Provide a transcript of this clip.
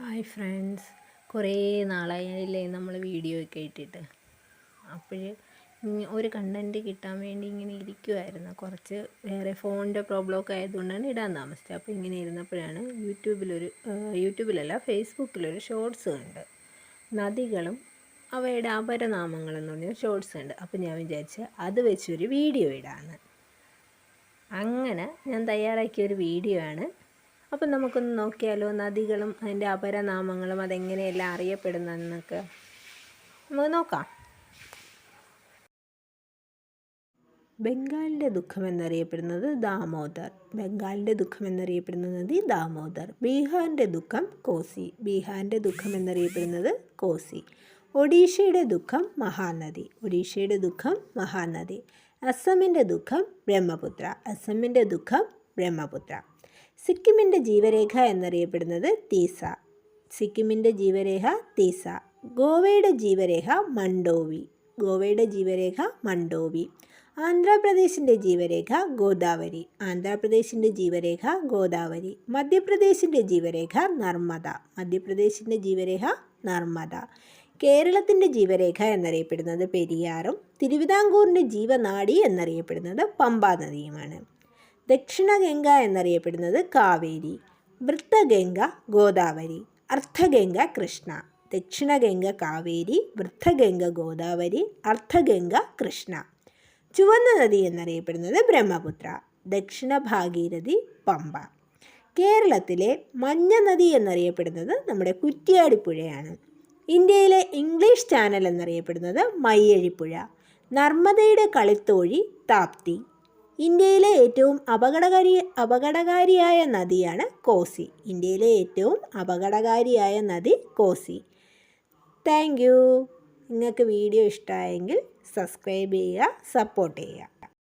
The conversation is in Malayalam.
ഹായ് ഫ്രണ്ട്സ് കുറേ നാളായില്ലേ നമ്മൾ വീഡിയോ ഒക്കെ ഇട്ടിട്ട്. അപ്പോൾ ഒരു കണ്ടന്റ് കിട്ടാൻ വേണ്ടി ഇങ്ങനെ ഇരിക്കുമായിരുന്നു കുറച്ച് വേറെ ഫോണിന്റെ പ്രോബ്ലം ഒക്കെ ആയതുകൊണ്ടാണ് ഇടാൻ താമസിച്ചത്. അപ്പോൾ ഇങ്ങനെ ഇരുന്നപ്പോഴാണ് യൂട്യൂബിലൊരു യൂട്യൂബിലല്ല ഫേസ്ബുക്കിലൊരു ഷോർട്സ് ഉണ്ട് നദികളും അവയുടെ അപരനാമങ്ങളെന്ന് പറഞ്ഞ ഷോർട്സ് ഉണ്ട് അപ്പോൾ ഞാൻ വിചാരിച്ച് അത് വെച്ചൊരു വീഡിയോ ഇടാമെന്ന് അങ്ങനെ ഞാൻ തയ്യാറാക്കിയ ഒരു വീഡിയോ ആണ്. അപ്പം നമുക്കൊന്ന് നോക്കിയാലോ നദികളും അതിന്റെ അപരനാമങ്ങളും അതെങ്ങനെയെല്ലാം അറിയപ്പെടുന്നതെന്നൊക്കെ. നമുക്ക് നോക്കാം. ബംഗാളിന്റെ ദുഃഖം എന്നറിയപ്പെടുന്നത് ദാമോദർ. ബംഗാളിന്റെ ദുഃഖം എന്നറിയപ്പെടുന്ന നദി ദാമോദർ. ബീഹാറിന്റെ ദുഃഖം കോസി. ബീഹാറിന്റെ ദുഃഖം എന്നറിയപ്പെടുന്നത് കോസി. ഒഡീഷയുടെ ദുഃഖം മഹാനദി. ഒഡീഷയുടെ ദുഃഖം മഹാനദി. അസമിന്റെ ദുഃഖം ബ്രഹ്മപുത്ര. അസമിന്റെ ദുഃഖം ബ്രഹ്മപുത്ര. സിക്കിമിന്റെ ജീവരേഖ എന്നറിയപ്പെടുന്നത് തീസ. സിക്കിമിന്റെ ജീവരേഖ തീസ. ഗോവയുടെ ജീവരേഖ മണ്ടോവി ഗോവയുടെ ജീവരേഖ മണ്ടോവി ആന്ധ്രാപ്രദേശിന്റെ ജീവരേഖ ഗോദാവരി. ആന്ധ്രാപ്രദേശിന്റെ ജീവരേഖ ഗോദാവരി. മധ്യപ്രദേശിന്റെ ജീവരേഖ നർമ്മദ. മധ്യപ്രദേശിന്റെ ജീവരേഖ നർമ്മദ. കേരളത്തിന്റെ ജീവരേഖ എന്നറിയപ്പെടുന്നത് പെരിയാറും തിരുവിതാംകൂറിന്റെ ജീവനാടി എന്നറിയപ്പെടുന്നത് പമ്പാ നദിയുമാണ്. ദക്ഷിണഗംഗ എന്നറിയപ്പെടുന്നത് കാവേരി. വൃത്തഗംഗ ഗോദാവരി. അർത്ഥഗംഗ കൃഷ്ണ. ദക്ഷിണഗംഗ കാവേരി. വൃദ്ധഗംഗ ഗോദാവരി. അർത്ഥഗംഗ കൃഷ്ണ. ചുവന്ന നദി എന്നറിയപ്പെടുന്നത് ബ്രഹ്മപുത്ര. ദക്ഷിണ ഭാഗീരഥി പമ്പ. കേരളത്തിലെ മഞ്ഞ നദി എന്നറിയപ്പെടുന്നത് നമ്മുടെ കുറ്റിയാടിപ്പുഴയാണ്. ഇന്ത്യയിലെ ഇംഗ്ലീഷ് ചാനൽ എന്നറിയപ്പെടുന്നത് മയ്യഴിപ്പുഴ. നർമ്മദയുടെ കളിത്തോഴി താപ്തി. ഇന്ത്യയിലെ ഏറ്റവും അപകടകാരി അപകടകാരിയായ നദിയാണ് കോസി. ഇന്ത്യയിലെ ഏറ്റവും അപകടകാരിയായ നദി കോസി. Thank you. നിങ്ങൾക്ക് വീഡിയോ ഇഷ്ടമായെങ്കിൽ സബ്സ്ക്രൈബ് ചെയ്യുക സപ്പോർട്ട് ചെയ്യുക.